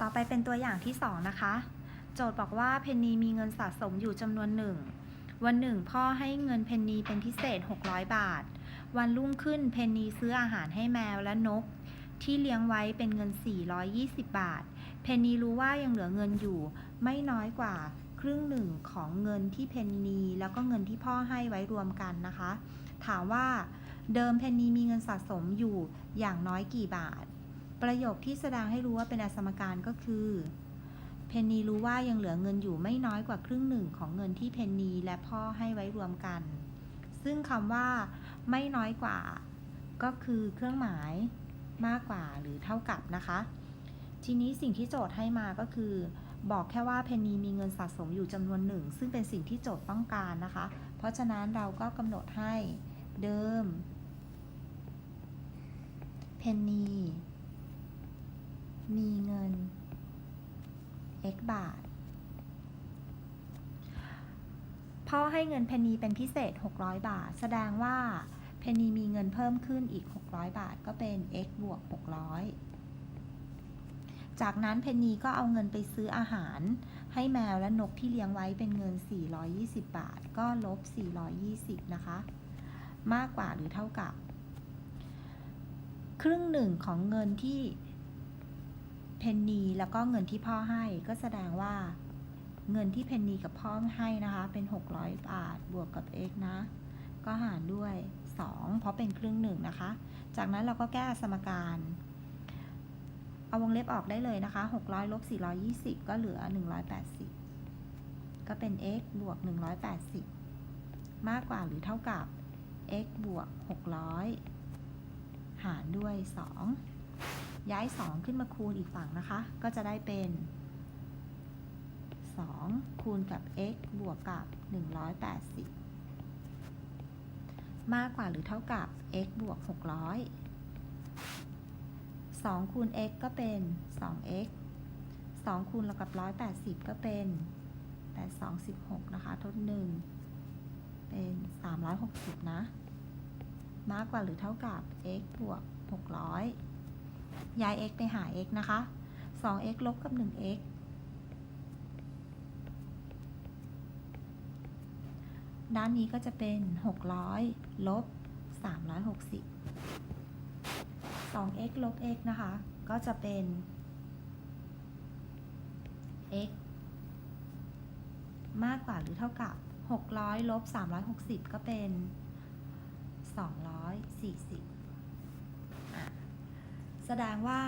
ต่อไปเป็นตัวอย่างที่ 2 นะคะ โจทย์บอกว่าเพนนีมีเงินสะสมอยู่จำนวนหนึ่ง วันหนึ่งพ่อให้เงินเพนนีเป็นพิเศษ 600 บาท วันรุ่งขึ้นเพนนีซื้ออาหารให้แมวและนก ที่เลี้ยงไว้เป็นเงิน 420 บาท เพนนีรู้ว่ายังเหลือเงินอยู่ ไม่น้อยกว่าครึ่งหนึ่งของเงินที่เพนนีแล้วก็เงินที่พ่อให้ไว้รวมกันนะคะ ถามว่าเดิมเพนนีมีเงินสะสมอยู่อย่างน้อยกี่บาท ประโยคที่แสดงให้รู้ว่าเป็นอสมการก็คือ เพนนีรู้ว่ายังเหลือเงินอยู่ไม่น้อยกว่าครึ่งหนึ่งของเงินที่เพนนีและพ่อให้ไว้รวมกัน ซึ่งคำว่า ไม่น้อยกว่า ก็คือเครื่องหมายมากกว่าหรือเท่ากับนะคะ ทีนี้สิ่งที่โจทย์ให้มาก็คือ บอกแค่ว่าเพนนีมีเงินสะสมอยู่จำนวนหนึ่ง ซึ่งเป็นสิ่งที่โจทย์ต้องการนะคะ เพราะฉะนั้นเราก็กำหนดให้เดิม เพนนีมีเงิน x บาท พ่อให้เงินเพนนีเป็นพิเศษ 600 บาท แสดงว่าเพนนีมีเงินเพิ่มขึ้นอีก 600 บาทก็เป็น x บวก 600 จากนั้นเพนนีก็เอาเงินไปซื้ออาหาร ให้แมวและนกที่เลี้ยงไว้เป็นเงิน 420 บาท ก็ลบ 420 นะคะ มากกว่าหรือเท่ากับ ครึ่งหนึ่งของเงินที่ เพนนีแล้วก็เงินที่พ่อให้ก็แสดงว่าเงินที่เพนนีกับพ่อให้นะคะ เป็น 600 บาทบวกกับ x นะ ก็หารด้วย 2 เพราะเป็นครึ่งหนึ่งนะคะ จากนั้นเราก็แก้สมการ เอาวงเล็บออกได้เลยนะคะ 600ลบ420 ก็เหลือ 180 ก็เป็น x บวก 180 มากกว่าหรือเท่ากับ x บวก 600 หารด้วย 2 ย้าย 2 ขึ้นมาคูณอีกฝั่งนะคะ ก็จะได้เป็น 2 คูณกับ x บวกกับ 180 มากกว่าหรือเท่ากับ x บวก 600 2 คูณ x ก็เป็น 2x 2 คูณแล้วกับ 180 ก็เป็น8 2 16 นะคะ ทด 1 เป็น 360 นะ มากกว่าหรือเท่ากับ x บวก 600 ย้าย x ไปหา x นะคะ 2x ลบกับ 1x ด้านนี้ก็จะเป็น 600 ลบ 360 2x ลบ x นะคะ ก็จะเป็น x มากกว่าหรือเท่ากับ 600 ลบ 360 ก็เป็น 240อะ แสดงว่า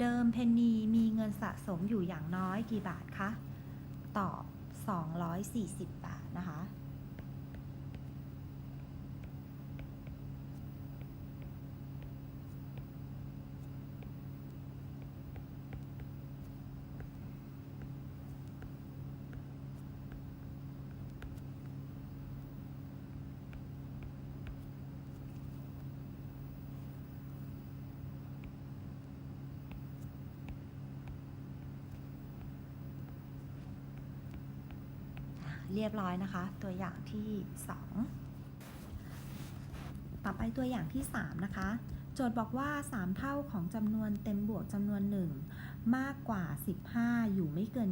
เดิมเพนนีมีเงินสะสมอยู่อย่างน้อยกี่บาทคะ ตอบ 240 บาทนะคะ อะ เรียบร้อยนะคะ ตัวอย่างที่ 2 ต่อไปตัวอย่างที่ 3 นะคะ โจทย์บอกว่า 3 เท่าของจำนวนเต็มบวกจำนวน 1 มากกว่า 15 อยู่ไม่เกิน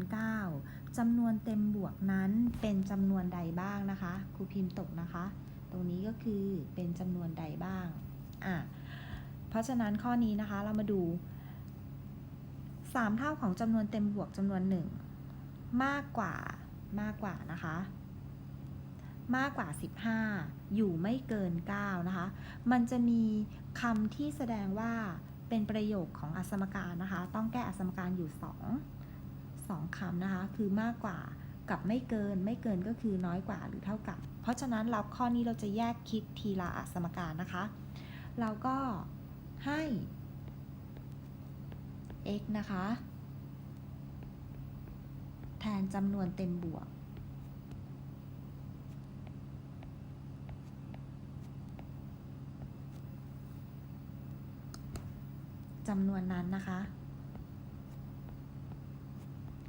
9จำนวนเต็มบวกนั้นเป็นจำนวนใดบ้างนะคะ ครูพิมพ์ตกนะคะ ตรงนี้ก็คือเป็นจำนวนใดบ้างอะเพราะฉะนั้นข้อนี้นะคะเรามาดู 3 เท่าของจำนวนเต็มบวกจำนวน 1 มากกว่า มากกว่านะคะ มากกว่า 15 อยู่ไม่เกิน 9 นะคะ มันจะมีคำที่แสดงว่าเป็นประโยคของอสมการนะคะ ต้องแก้อสมการอยู่ 2 2คำนะคะ คือมากกว่ากับไม่เกิน ไม่เกินก็คือน้อยกว่าหรือเท่ากับ เพราะฉะนั้นเราข้อนี้เราจะแยกคิดทีละอสมการนะคะ เราก็ให้ x นะคะ แทนจำนวนเต็มบวก จำนวนนั้นนะคะ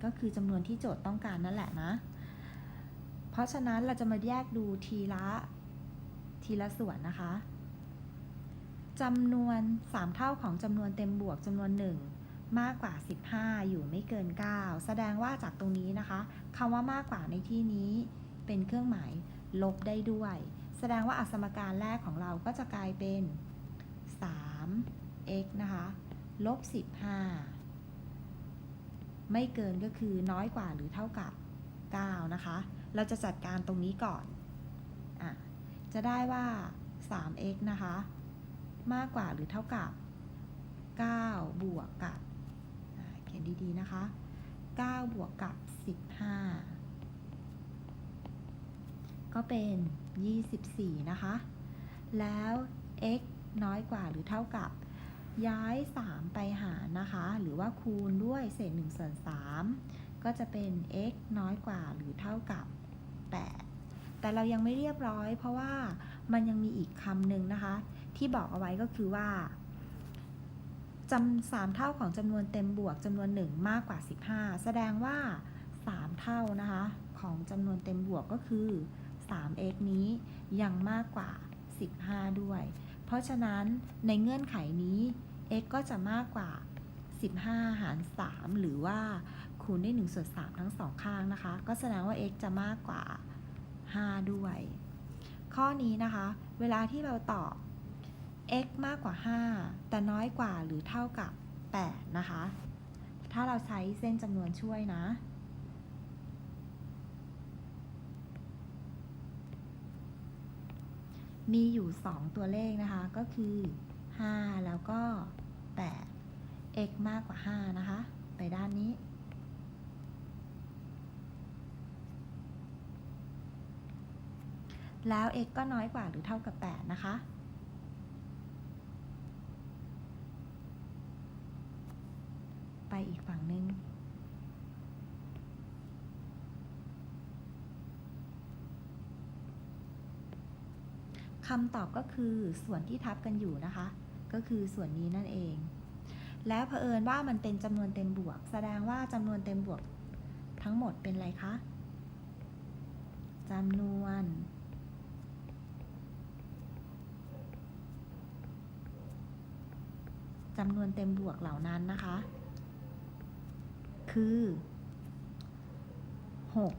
ก็คือจำนวนที่โจทย์ต้องการนั่นแหละนะ เพราะฉะนั้นเราจะมาแยกดูทีละทีละส่วนนะคะจำนวน 3 เท่าของจำนวนเต็มบวกจำนวน 1 มากกว่า 15 อยู่ไม่เกิน 9 แสดงว่าจากตรงนี้นะคะคำว่ามากกว่าในที่นี้เป็นเครื่องหมายลบได้ด้วย แสดงว่าอสมการแรกของเราก็จะกลายเป็น 3x นะคะลบ 15 ไม่เกินก็คือน้อยกว่าหรือเท่ากับ 9 นะคะ เราจะจัดการตรงนี้ก่อนอะจะได้ว่า 3x นะคะ มากกว่าหรือเท่ากับ 9 บวกกับ อ่าเขียนดีๆ นะคะ9บวกกับ 15 ก็เป็น 24 นะคะ แล้ว x น้อยกว่าหรือเท่ากับย้าย 3 ไปหารนะคะ หรือว่าคูณด้วยเศษ1ส่วน3ก็จะเป็น x น้อยกว่าหรือเท่ากับ 8 แต่เรายังไม่เรียบร้อยเพราะว่ามันยังมีอีกคำหนึ่งนะคะ ที่บอกเอาไว้ก็คือว่า จำสามเท่าของจำนวนเต็มบวกจำนวนหนึ่งมากกว่า 15 แสดงว่า 3 เท่านะคะของจำนวนเต็มบวกก็คือ 3x นี้ยังมากกว่า 15 ด้วย เพราะฉะนั้นในเงื่อนไขนี้ x ก็จะมากกว่า 15 หาร 3 หรือว่าคูณด้วย1ส่วน3ทั้งสองข้างนะคะ ก็แสดงว่า x จะมากกว่า 5 ด้วย ข้อนี้นะคะ เวลาที่เราตอบ x มากกว่า 5 แต่น้อยกว่าหรือเท่ากับ 8 นะคะ ถ้าเราใช้เส้นจำนวนช่วยนะ มีอยู่ 2 ตัวเลขนะคะ ก็คือ 5 แล้วก็ 8 x มากกว่า 5 นะคะ ไปด้านนี้ แล้ว x ก็น้อยกว่าหรือเท่ากับ 8 นะคะ ไปอีกฝั่งหนึ่ง คำตอบก็คือส่วนที่ทับกันอยู่นะคะ ก็คือส่วนนี้นั่นเอง แล้วเผอิญว่ามันเป็นจำนวนเต็มบวก แสดงว่าจำนวนเต็มบวกทั้งหมดเป็นอะไรคะจำนวน จำนวนเต็มบวกเหล่านั้นนะคะ คือ 6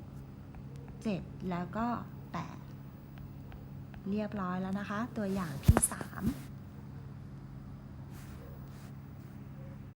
7 แล้วก็ 8 เรียบร้อยแล้วนะคะ ตัวอย่างที่ 3